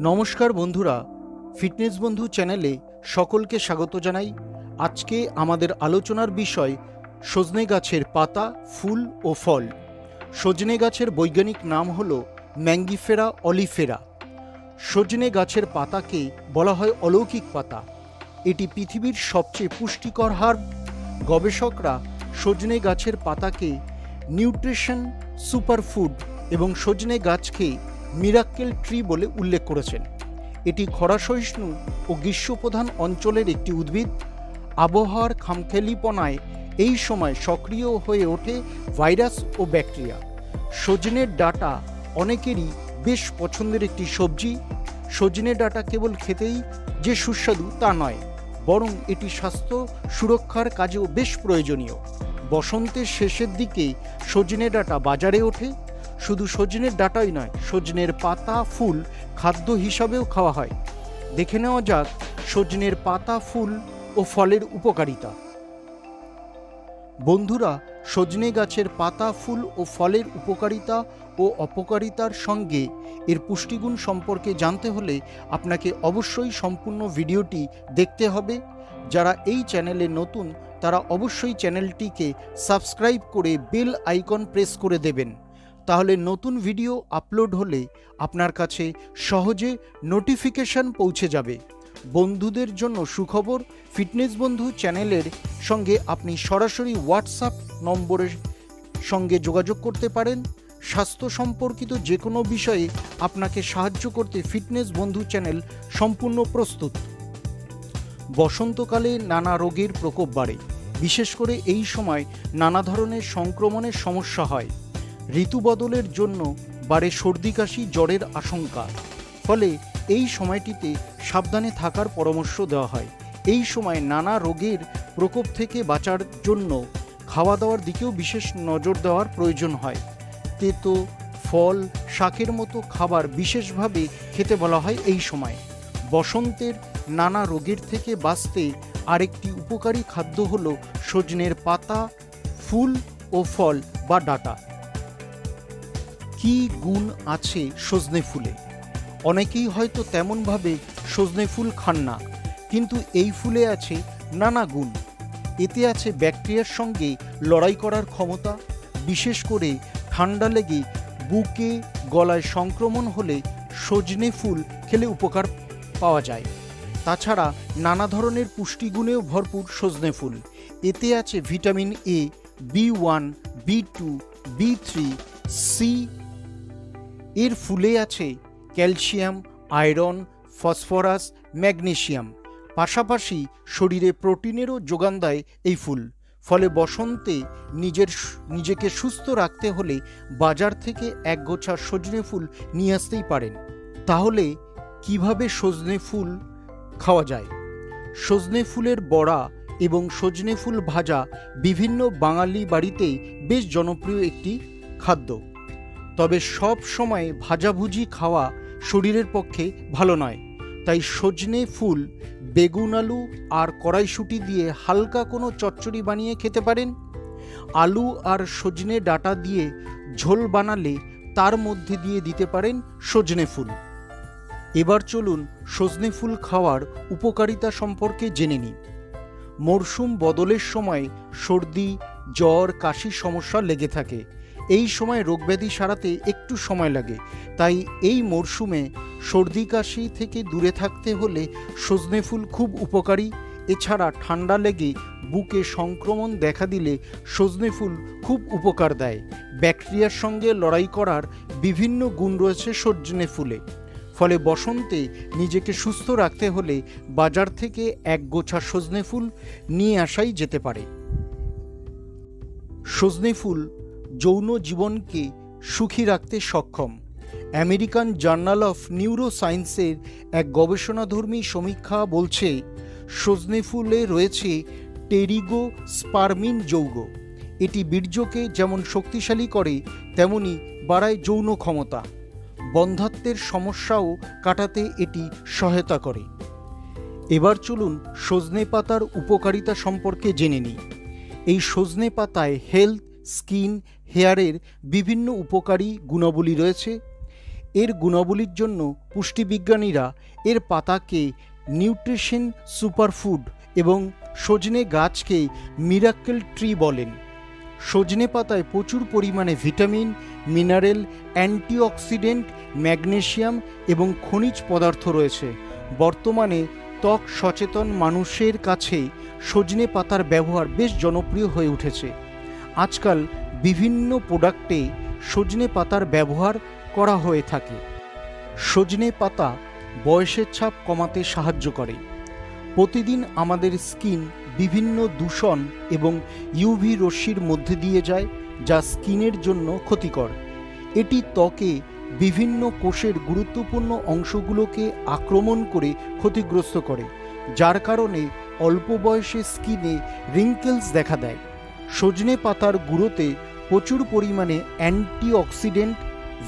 নমস্কার বন্ধুরা, ফিটনেস বন্ধু চ্যানেলে সকলকে স্বাগত জানাই। আজকে আমাদের আলোচনার বিষয় সজনে গাছের পাতা, ফুল ও ফল। সজনে গাছের বৈজ্ঞানিক নাম হল ম্যাঙ্গিফেরা অলিফেরা। সজনে গাছের পাতাকে বলা হয় অলৌকিক পাতা। এটি পৃথিবীর সবচেয়ে পুষ্টিকর হার গবেষকরা সজনে গাছের পাতাকে নিউট্রিশন, সুপারফুড এবং সজনে গাছকে মিরাক্কেল ট্রি বলে উল্লেখ করেছেন। এটি খরা সহিষ্ণু ও গ্রীষ্মপ্রধান অঞ্চলের একটি উদ্ভিদ। আবহাওয়ার খামখেলিপনায় এই সময় সক্রিয় হয়ে ওঠে ভাইরাস ও ব্যাকটেরিয়া। সজনের ডাটা অনেকেরই বেশ পছন্দের একটি সবজি। সজনে ডাটা কেবল খেতেই যে সুস্বাদু তা নয়, বরং এটি স্বাস্থ্য সুরক্ষার কাজেও বেশ প্রয়োজনীয়। বসন্তের শেষের দিকে সজনে ডাটা বাজারে ওঠে। শুধু সজনের ডাটাই নয়, সজনের পাতা, ফুল খাদ্য হিসাবেও খাওয়া হয়। দেখে নেওয়া যাক সজনের পাতা, ফুল ও ফলের উপকারিতা। বন্ধুরা, সজনে গাছের পাতা, ফুল ও ফলের উপকারিতা ও অপকারিতার সঙ্গে এর পুষ্টিগুণ সম্পর্কে জানতে হলে আপনাকে অবশ্যই সম্পূর্ণ ভিডিওটি দেখতে হবে। যারা এই চ্যানেলে নতুন, তারা অবশ্যই চ্যানেলটিকে সাবস্ক্রাইব করে বেল আইকন প্রেস করে দেবেন। তাহলে নতুন ভিডিও আপলোড হলে আপনার কাছে সহজে নোটিফিকেশন পৌঁছে যাবে। বন্ধুদের জন্য সুখবর, ফিটনেস বন্ধু চ্যানেলের সঙ্গে আপনি সরাসরি হোয়াটসঅ্যাপ নম্বরের সঙ্গে যোগাযোগ করতে পারেন। স্বাস্থ্য সম্পর্কিত যে কোনো বিষয়ে আপনাকে সাহায্য করতে ফিটনেস বন্ধু চ্যানেল সম্পূর্ণ প্রস্তুত। বসন্তকালে নানা রোগের প্রকোপ বাড়ে। বিশেষ করে এই সময় নানা ধরনের সংক্রমণের সমস্যা হয়। ঋতু বদলের জন্য বাড়ে সর্দি কাশি, জ্বরের আশঙ্কা। ফলে এই সময়টিতে সাবধানে থাকার পরামর্শ দেওয়া হয়। এই সময় নানা রোগের প্রকোপ থেকে বাঁচার জন্য খাওয়া দাওয়ার দিকেও বিশেষ নজর দেওয়ার প্রয়োজন হয়। তেতো, ফল, শাকের মতো খাবার বিশেষভাবে খেতে বলা হয় এই সময়। বসন্তের নানা রোগের থেকে বাঁচতে আরেকটি উপকারী খাদ্য হলো সজনের পাতা, ফুল ও ফল বা ডাটা। কি গুণ আছে সজনে ফুলে? অনেকেই হয়তো তেমনভাবে সজনে ফুল খান না, কিন্তু এই ফুলে আছে নানা গুণ। এতে আছে ব্যাকটেরিয়ার সঙ্গে লড়াই করার ক্ষমতা, বিশেষ করে ঠান্ডা লেগে বুকে গলায় সংক্রমণ হলে সজনে ফুল খেলে উপকার পাওয়া যায়। তাছাড়া নানা ধরনের পুষ্টিগুণেও ভরপুর সজনে ফুল। এতে আছে vitamin A B one B two B three C এর ফুলে আছে ক্যালসিয়াম, আয়রন, ফসফরাস ম্যাগনেশিয়াম পাশাপাশি শরীরে প্রোটিনেরও যোগান দেয় এই ফুল। ফলে বসন্তে নিজের নিজেকে সুস্থ রাখতে হলে বাজার থেকে এক গোছা সজনে ফুল নিয়ে আসতেই পারেন। তাহলে কীভাবে সজনে ফুল খাওয়া যায়? সজনে ফুলের বড়া এবং সজনে ফুল ভাজা বিভিন্ন বাঙালি বাড়িতেই বেশ জনপ্রিয় একটি খাদ্য। তবে সব সময় ভাজাভুজি খাওয়া শরীরের পক্ষে ভালো নয়। তাই সজনে ফুল, বেগুন আলু আর কড়াইশুঁটি দিয়ে হালকা কোনো চচ্চড়ি বানিয়ে খেতে পারেন। আলু আর সজনে ডাটা দিয়ে ঝোল বানালে তার মধ্যে দিয়ে দিতে পারেন সজনে ফুল। এবার চলুন সজনে ফুল খাওয়ার উপকারিতা সম্পর্কে জেনে নিই। মরশুম বদলের সময় সর্দি, জ্বর, কাশির সমস্যা লেগে থাকে। এই সময় রোগব্যাধি সারাতে একটু সময় লাগে। তাই এই মরশুমে সর্দি কাশি থেকে দূরে থাকতে হলে সজনে ফুল খুব উপকারী। এছাড়া ঠান্ডা লেগে বুকে সংক্রমণ দেখা দিলে সজনে ফুল খুব উপকার দেয়। ব্যাকটেরিয়ার সঙ্গে লড়াই করার বিভিন্ন গুণ রয়েছে সজনে ফুলে। ফলে বসন্তে নিজেকে সুস্থ রাখতে হলে বাজার থেকে এক গোছা সজনে ফুল নিয়ে আসাই যেতে পারে। সজনে ফুল যৌন জীবনকে সুখী রাখতে সক্ষম। আমেরিকান জার্নাল অফ নিউরো সায়েন্সের এক গবেষণাধর্মী সমীক্ষা বলছে সজনে ফুলে রয়েছে টেরিগো স্পারমিন যৌগ। এটি বীর্যকে যেমন শক্তিশালী করে, তেমনি বাড়ায় যৌন ক্ষমতা। বন্ধাত্বের সমস্যাও কাটাতে এটি সহায়তা করে। এবার চলুন সজনে পাতার উপকারিতা সম্পর্কে জেনে নিই। এই সজনে পাতায় হেলথ স্কিন হেয়ারের বিভিন্ন উপকারী গুণাবলী রয়েছে। এর গুণাবলীর জন্য পুষ্টিবিজ্ঞানীরা এর পাতাকে নিউট্রিশন সুপারফুড এবং সজনে গাছকে মিরাক্কেল ট্রি বলেন। সজনে পাতায় প্রচুর পরিমাণে ভিটামিন, মিনারেল, অ্যান্টিঅক্সিডেন্ট ম্যাগনেসিয়াম এবং খনিজ পদার্থ রয়েছে। বর্তমানে ত্বক সচেতন মানুষের কাছে সজনে পাতার ব্যবহার বেশ জনপ্রিয় হয়ে উঠেছে। আজকাল বিভিন্ন প্রোডাক্টে সজনে পাতার ব্যবহার করা হয়ে থাকে। সজনে পাতা বয়সের ছাপ কমাতে সাহায্য করে। প্রতিদিন আমাদের স্কিন বিভিন্ন দূষণ এবং ইউভি রশ্মির মধ্যে দিয়ে যায়, যা স্কিনের জন্য ক্ষতিকর। এটি ত্বকে বিভিন্ন কোষের গুরুত্বপূর্ণ অংশগুলোকে আক্রমণ করে ক্ষতিগ্রস্ত করে, যার কারণে অল্প বয়সে স্কিনে রিঙ্কেলস দেখা দেয়। সজনে পাতার গুঁড়োতে প্রচুর পরিমাণে antioxidant,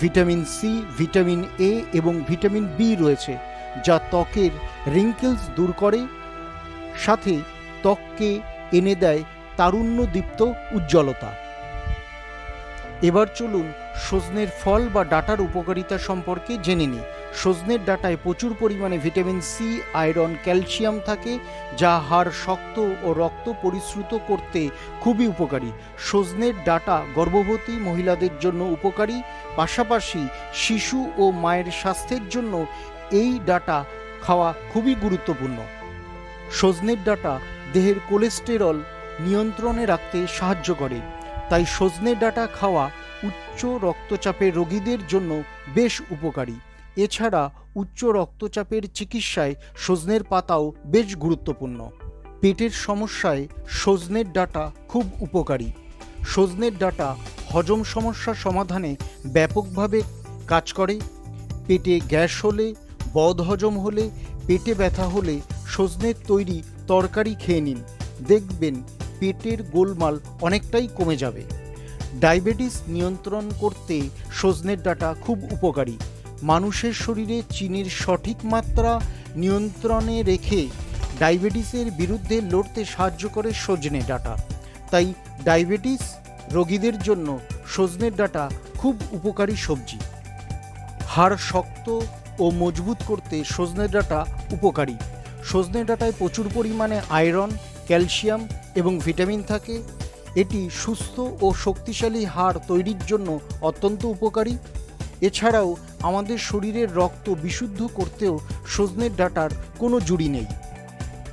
vitamin C vitamin A এবং ভিটামিন বি রয়েছে, যা ত্বকের রিঙ্কেলস দূর করে, সাথে ত্বককে এনে দেয় তারুণ্যদীপ্ত উজ্জ্বলতা। এবার চলুন সজনের ফল বা ডাটার উপকারিতা সম্পর্কে জেনে নিই। সজনের ডাটায় প্রচুর পরিমাণে ভিটামিন সি, আয়রন, ক্যালসিয়াম থাকে, যা হাড় শক্ত ও রক্ত পরিশ্রুত করতে খুবই উপকারী। সজনের ডাটা গর্ভবতী মহিলাদের জন্য উপকারী, পাশাপাশি শিশু ও মায়ের স্বাস্থ্যের জন্য এই ডাটা খাওয়া খুবই গুরুত্বপূর্ণ। সজনের ডাটা দেহের কোলেস্টেরল নিয়ন্ত্রণে রাখতে সাহায্য করে, তাই সজনে ডাটা খাওয়া উচ্চ রক্তচাপের রোগীদের জন্য বেশ উপকারী। এছাড়া উচ্চ রক্তচাপের চিকিৎসায় সজনের পাতাও বেশ গুরুত্বপূর্ণ। পেটের সমস্যায় সজনের ডাটা খুব উপকারী। সজনের ডাটা হজম সমস্যা সমাধানে ব্যাপকভাবে কাজ করে। পেটে গ্যাস হলে বদহজম হলে, পেটে ব্যথা হলে সজনের তৈরি তরকারি খেয়ে নিন। দেখবেন পেটের গোলমাল অনেকটাই কমে যাবে। ডায়াবেটিস নিয়ন্ত্রণ করতে সজনের ডাটা খুব উপকারী। মানুষের শরীরে চিনির সঠিক মাত্রা নিয়ন্ত্রণে রেখে ডায়াবেটিসের বিরুদ্ধে লড়তে সাহায্য করে সজনে ডাটা। তাই ডায়াবেটিস রোগীদের জন্য সজনের ডাটা খুব উপকারী সবজি। হাড় শক্ত ও মজবুত করতে সজনে ডাটা উপকারী। সজনে ডাটায় প্রচুর পরিমাণে আয়রন, ক্যালসিয়াম এবং ভিটামিন থাকে। এটি সুস্থ ও শক্তিশালী হাড় তৈরির জন্য অত্যন্ত উপকারী। এছাড়াও আমাদের শরীরের রক্ত বিশুদ্ধ করতেও সজনের ডাটার কোনো জুড়ি নেই।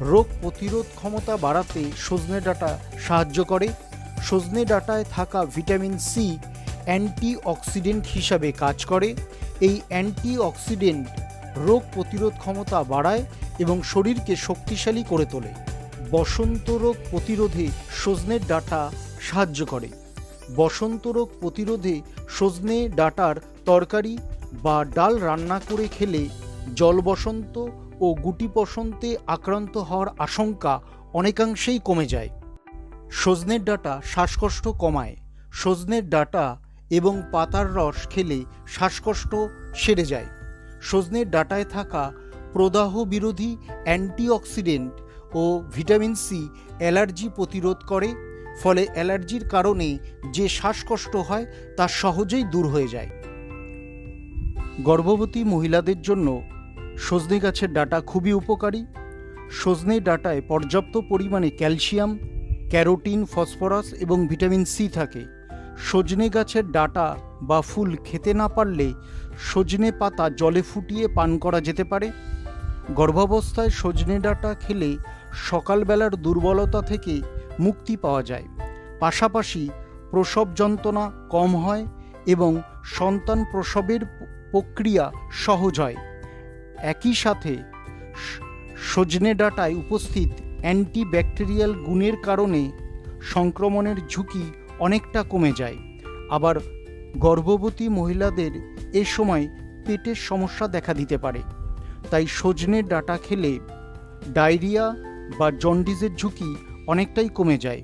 রোগ প্রতিরোধ ক্ষমতা বাড়াতে সজনে ডাটা সাহায্য করে। সজনে ডাটায় থাকা ভিটামিন সি অ্যান্টিঅক্সিডেন্ট হিসাবে কাজ করে। এই অ্যান্টিঅক্সিডেন্ট রোগ প্রতিরোধ ক্ষমতা বাড়ায় এবং শরীরকে শক্তিশালী করে তোলে। বসন্ত রোগ প্রতিরোধে সজনের ডাটা সাহায্য করে। বসন্ত রোগ প্রতিরোধে সজনে ডাঁটার তরকারি বা ডাল রান্না করে খেলে জল বসন্ত ও গুটি বসন্তে আক্রান্ত হওয়ার আশঙ্কা অনেকাংশেই কমে যায়। সজনের ডাটা শ্বাসকষ্ট কমায়। সজনের ডাটা এবং পাতার রস খেলে শ্বাসকষ্ট সেরে যায়। সজনের ডাটায় থাকা প্রদাহ বিরোধী অ্যান্টিঅক্সিডেন্ট ও ভিটামিন সি অ্যালার্জি প্রতিরোধ করে, ফলে অ্যালার্জির কারণে যে শ্বাসকষ্ট হয় তা সহজেই দূর হয়ে যায়। গর্ভবতী মহিলাদের জন্য সজনে গাছের ডাটা খুবই উপকারী। সজনে ডাটায় পর্যাপ্ত পরিমাণে ক্যালসিয়াম, ক্যারোটিন, ফসফরাস এবং ভিটামিন সি থাকে। সজনে গাছের ডাটা বা ফুল খেতে না পারলে সজনে পাতা জলে ফুটিয়ে পান করা যেতে পারে। গর্ভাবস্থায় সজনে ডাটা খেলে সকালবেলার দুর্বলতা থেকে মুক্তি পাওয়া যায়। পাশাপাশি প্রসব যন্ত্রণা কম হয় এবং সন্তান প্রসবের প্রক্রিয়া সহজ হয়। একই সাথে সজনে ডাটায় উপস্থিত অ্যান্টিব্যাকটেরিয়াল গুণের কারণে সংক্রমণের ঝুঁকি অনেকটা কমে যায়। আবার গর্ভবতী মহিলাদের এ সময় পেটের সমস্যা দেখা দিতে পারে। তাই সজনে ডাটা খেলে ডায়রিয়া বা জন্ডিসের ঝুঁকি অনেকটাই কমে যায়।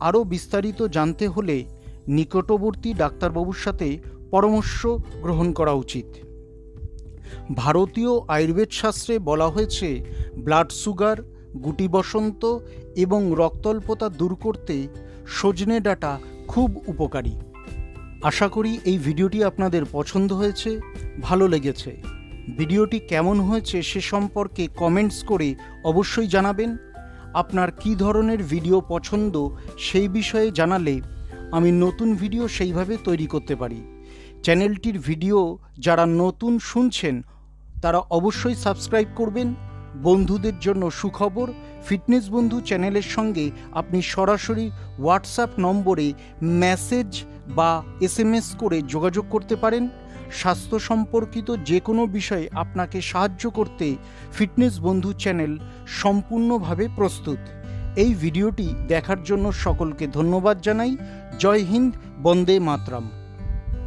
আরও বিস্তারিত জানতে হলে নিকটবর্তী ডাক্তারবাবুর সাথে পরামর্শ গ্রহণ করা উচিত। ভারতীয় আয়ুর্বেদ শাস্ত্রে বলা হয়েছে, ব্লাড সুগার, গুটি বসন্ত এবং রক্তল্পতা দূর করতে সজনে ডাটা খুব উপকারী। আশা করি এই ভিডিওটি আপনাদের পছন্দ হয়েছে, ভালো লেগেছে। ভিডিওটি কেমন হয়েছে সে সম্পর্কে কমেন্টস করে অবশ্যই জানাবেন। আপনার কী ধরনের ভিডিও পছন্দ সেই বিষয়ে জানালে আমি নতুন ভিডিও সেইভাবে তৈরি করতে পারি। চ্যানেলটির ভিডিও যারা নতুন শুনছেন, তারা অবশ্যই সাবস্ক্রাইব করবেন। বন্ধুদের জন্য সুখবর, ফিটনেস বন্ধু চ্যানেলের সঙ্গে আপনি সরাসরি হোয়াটসঅ্যাপ নম্বরে মেসেজ বা এসএমএস করে যোগাযোগ করতে পারেন। স্বাস্থ্য সম্পর্কিত যে কোনো বিষয়ে আপনাকে সাহায্য করতে ফিটনেস বন্ধু চ্যানেল সম্পূর্ণভাবে প্রস্তুত। এই ভিডিওটি দেখার জন্য সকলকে ধন্যবাদ জানাই। জয় হিন্দ, বন্দে মাতরম।